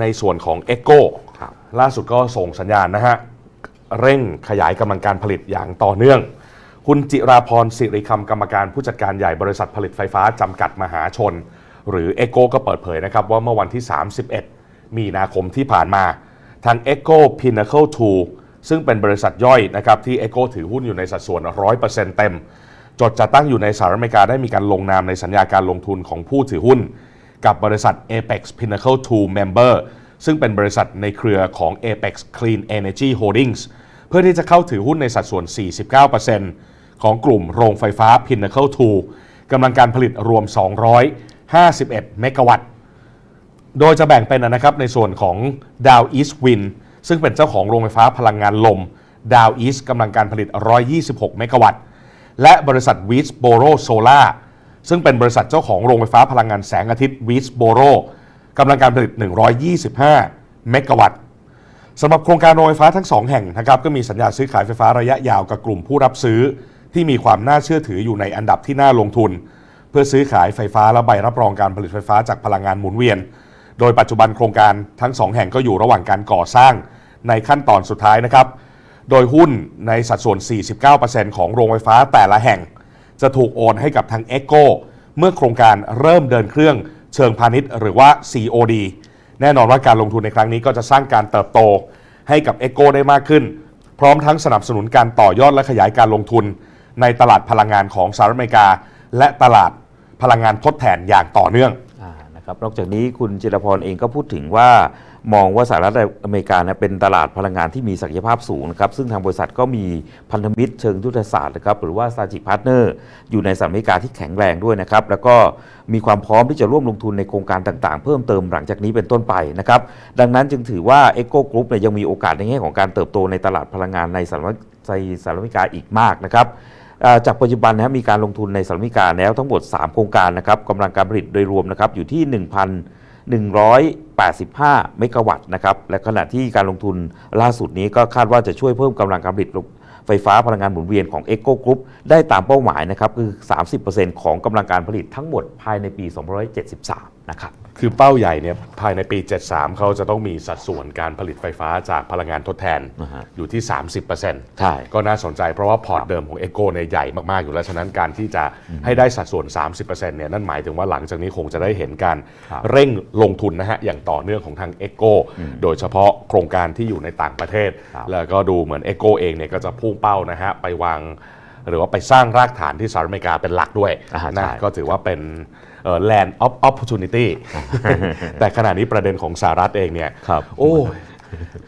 ในส่วนของ e c o ครับล่าสุดก็ส่งสัญญาณนะฮะ เร่งขยายกำลังการผลิตอย่างต่อเนื่อง คุณจิราพรสิริคำกรรมการผู้จัดการใหญ่บริษัทผลิตไฟฟ้าจำกัดมหาชน หรือ e c o ก็เปิดเผยนะครับว่าเมื่อวันที่ 31 มีนาคมที่ผ่านมา ทาง e c o Pinnacle 2 ซึ่งเป็นบริษัทย่อยนะครับที่ e c o ถือหุ้นอยู่ในสัดส่วน 100%เต็ม จดจัดตั้งอยู่ในสหรัฐอเมริกาได้มีการลงนามในสัญญาการลงทุนของผู้ถือหุ้น กับบริษัท Apex Pinnacle 2 Member ซึ่งเป็นบริษัทในเครือของ Apex Clean Energy Holdings เพื่อที่จะเข้าถือหุ้นในสัดส่วน 49%ของกลุ่มโรงไฟฟ้า Pinnacle 2กำลังการผลิตรวม 251 เมกะวัตต์ โดยจะแบ่งเป็นนะครับในส่วนของ Dow East Wind ซึ่งเป็นเจ้าของโรงไฟฟ้าพลังงานลม Dow East กำลังการผลิต 126 เมกะวัตต์ และบริษัท w e e s b o r o Solar ซึ่งเป็นบริษัทเจ้าของโรงไฟฟ้าพลังงานแสงอาทิตย์ w e e s b o r o กำลังการผลิต 125 เมกะวัตต์สำหรับโครงการโรงไฟฟ้าทั้งสองแห่งนะครับก็มีสัญญาซื้อขายไฟฟ้าระยะยาวกับกลุ่มผู้รับซื้อ ที่มีความน่าเชื่อถืออยู่ในอันดับที่น่าลงทุน เพื่อซื้อขายไฟฟ้าและใบรับรองการผลิตไฟฟ้าจากพลังงานหมุนเวียน โดยปัจจุบันโครงการทั้งสองแห่งก็อยู่ระหว่างการก่อสร้างในขั้นตอนสุดท้ายนะครับโดยหุ้นในสัดส่วน 49%ของโรงไฟฟ้าแต่ละแห่ง จะถูกโอนให้กับทาง e c o เมื่อโครงการเริ่มเดินเครื่องเชิงพาณิชย์ หรือว่า COD แน่นอนว่าการลงทุนในครั้งนี้ก็จะสร้างการเติบโตให้กับ e c o ได้มากขึ้น พร้อมทั้งสนับสนุนการต่อยอดและขยายการลงทุน ในตลาดพลังงานของสหรัฐอเมริกา และตลาดพลังงานทดแทนอย่างต่อเนื่อง ครับนอกจากนี้คุณจิรพรเองก็พูดถึงว่ามองว่าสหรัฐอเมริกาเนี่ยเป็นตลาดพลังงานที่มีศักยภาพสูงนะครับซึ่งทางบริษัทก็มีพันธมิตรเชิงยุทธศาสตร์นะครับหรือว่า strategic partner อยู่ในสหรัฐอเมริกาที่แข็งแรงด้วยนะครับแล้วก็มีความพร้อมที่จะร่วมลงทุนในโครงการต่างๆ เพิ่มเติมหลังจากนี้เป็นต้นไปนะครับดังนั้นจึงถือว่า e c o Group เนี่ยยังมีโอกาสในแง่ของการเติบโตในตลาดพลังงานในสหรัฐอเมริกาอีกมากนะครับ จากปัจจุบันนะครับมีการลงทุนในสหรัฐอเมริกาแล้วทั้งหมด 3 โครงการนะครับกำลังการผลิตโดยรวมนะครับอยู่ที่ 1,185 เมกะวัตต์นะครับและขณะที่การลงทุนล่าสุดนี้ก็คาดว่าจะช่วยเพิ่มกำลังการผลิตไฟฟ้าพลังงานหมุนเวียนของ e c o Group ได้ตามเป้าหมายนะครับคือ 30%ของกำลังการผลิตทั้งหมดภายในปี 2573 นะครับคือเป้าใหญ่เนี่ยภายในปี 73 เขาจะต้องมีสัดส่วนการผลิตไฟฟ้าจากพลังงานทดแทนอ่าฮะอยู่ที่ 30%ใช่ก็น่าสนใจเพราะว่าพอร์ตเดิมของ e c o เนี่ยใหญ่มากๆ อยู่แล้ว ฉะนั้นการที่จะให้ได้สัดส่วน 30%เนี่ยนั่นหมายถึงว่าหลังจากนี้คงจะได้เห็นการครับเร่งลงทุนนะฮะ อย่างต่อเนื่องของทาง e c o โดยเฉพาะโครงการที่อยู่ในต่างประเทศครับแล้วก็ดูเหมือน e c o เองเนี่ยก็จะพุ่งเป้านะฮะไปวาง หรือว่าไปสร้างรากฐานที่สหรัฐอเมริกาเป็นหลักด้วยอ่าใช่นะก็ถือว่าเป็นเอ่อ land of opportunity แต่ขณะนี้ประเด็นของสหรัฐเองเนี่ยครับโอ้ย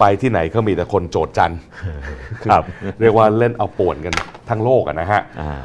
ไปที่ไหนก็มีแต่คนโจดจันครับ เรียกว่าเล่นเอาป่วนกันทั้งโลกอะนะฮะอ่า